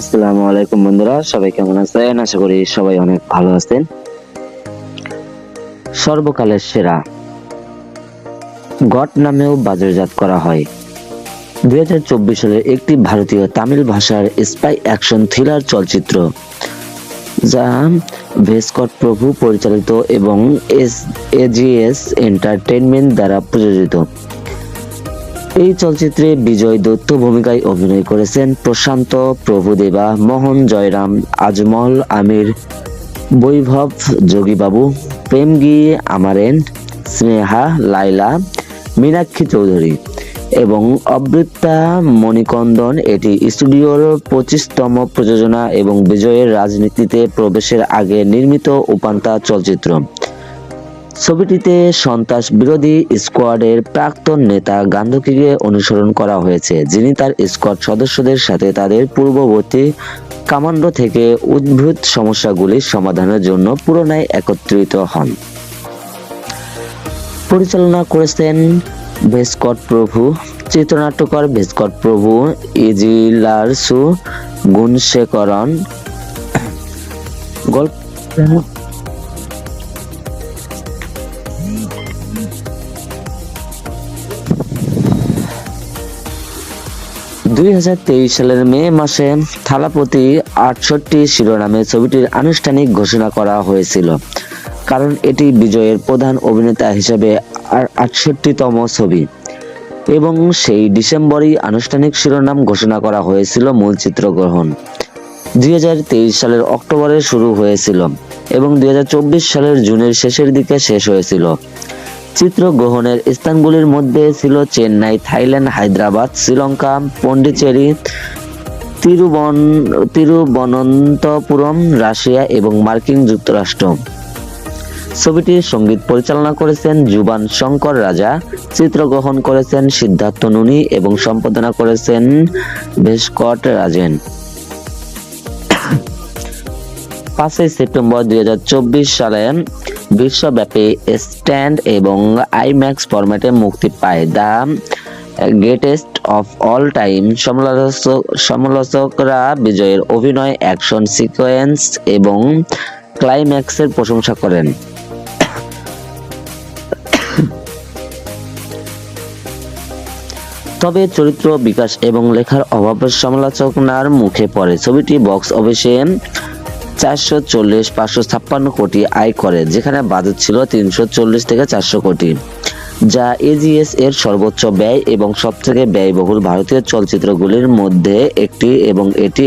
আসসালামু আলাইকুম বন্ধুরা, সবাই কেমন আছেন? আশা করি সবাই অনেক ভালো আছেন। সর্বকালের সেরা গট নামেও বাজারজাত করা হয়। দুই হাজার চব্বিশ সালের একটি ভারতীয় তামিল ভাষার স্পাই অ্যাকশন থ্রিলার চলচ্চিত্র, যা ভেস্কট প্রভু পরিচালিত এবং এস এজিএস এন্টারটেনমেন্ট দ্বারা প্রযোজিত। এই চলচ্চিত্রে বিজয় দত্ত ভূমিকায় অভিনয় করেছেন প্রশান্ত প্রভুদেবা, মোহন জয়রাম, আজমল আমির, বৈভব যোগীবাবু প্রেম প্রেমগি আমারেন, স্নেহা লাইলা মীনাক্ষী চৌধুরী এবং অবৃত্তা মণিকন্দন। এটি স্টুডিওর পঁচিশতম প্রযোজনা এবং বিজয়ের রাজনীতিতে প্রবেশের আগে নির্মিত উপান্তা চলচ্চিত্র। ছবিটিতে সন্ত্রাস বিরোধী স্কোয়াডের প্রাক্তন নেতা গান্ধীকে অনুসরণ করা হয়েছে, যিনি তার স্কোয়াড সদস্যদের সাথে তাদের পূর্ববর্তী কামান্ডো থেকে উদ্ভূত সমস্যাগুলির সমাধানের জন্য পুরোনায় একত্রিত হন। পরিচালনা করেছেন ভেস্কট প্রভু, চিত্রনাট্যকার ভেস্কট প্রভু ইজিলারসু গুণশেখরন, গল্প দুই হাজার তেইশ সালের মে মাসে থালাপতি আটষট্টি শিরোনামে ছবিটির আনুষ্ঠানিক ঘোষণা করা হয়েছিল। কারণ এটি বিজয়ের প্রধান অভিনেতা হিসেবে আটষট্টিতম ছবি। এবং সেই ডিসেম্বরই আনুষ্ঠানিক শিরোনাম ঘোষণা করা হয়েছিল মূল চিত্রগ্রহণ। দুই হাজার তেইশ সালের অক্টোবরে শুরু হয়েছিল এবং দুই হাজার চব্বিশ সালের জুনের শেষের দিকে শেষ হয়েছিল। চিত্রগ্রহণের স্থানগুলির মধ্যে ছিল চেন্নাই, থাইল্যান্ড, হায়দ্রাবাদ, শ্রীলঙ্কা, পন্ডিচেরি, তিরুবন, তিরুবনন্তপুরম, রাশিয়া এবং মার্কিন যুক্তরাষ্ট্র। ছবিটির সংগীত পরিচালনা করেছেন জুবান শঙ্কর রাজা, চিত্রগ্রহণ করেছেন সিদ্ধার্থ নুনি এবং সম্পাদনা করেছেন ভেস্কট রাজেন। পাঁচই সেপ্টেম্বর দুই হাজার চব্বিশ সালে বিশ্বব্যাপী স্ট্যান্ড এবং আইম্যাক্স ফরম্যাটে মুক্তি পায়। The greatest of all time সমালোচক সমালোচকরা বিজয়ের অভিনয়, অ্যাকশন সিকোয়েন্স এবং ক্লাইম্যাক্সের প্রশংসা করেন। তবে চরিত্র বিকাশ এবং লেখার অভাবের সমালোচনার মুখে পড়ে। ছবিটি বক্স অফিসে চারশো চল্লিশ, পাঁচশো ছাপ্পান্ন কোটি আয় করে, যেখানে বাজেট ছিল তিনশো চল্লিশ থেকে চারশো কোটি, যা এজিএস এর সর্বোচ্চ ব্যয় এবং সবথেকে ব্যয়বহুল ভারতীয় চলচ্চিত্রগুলির মধ্যে একটি এবং এটি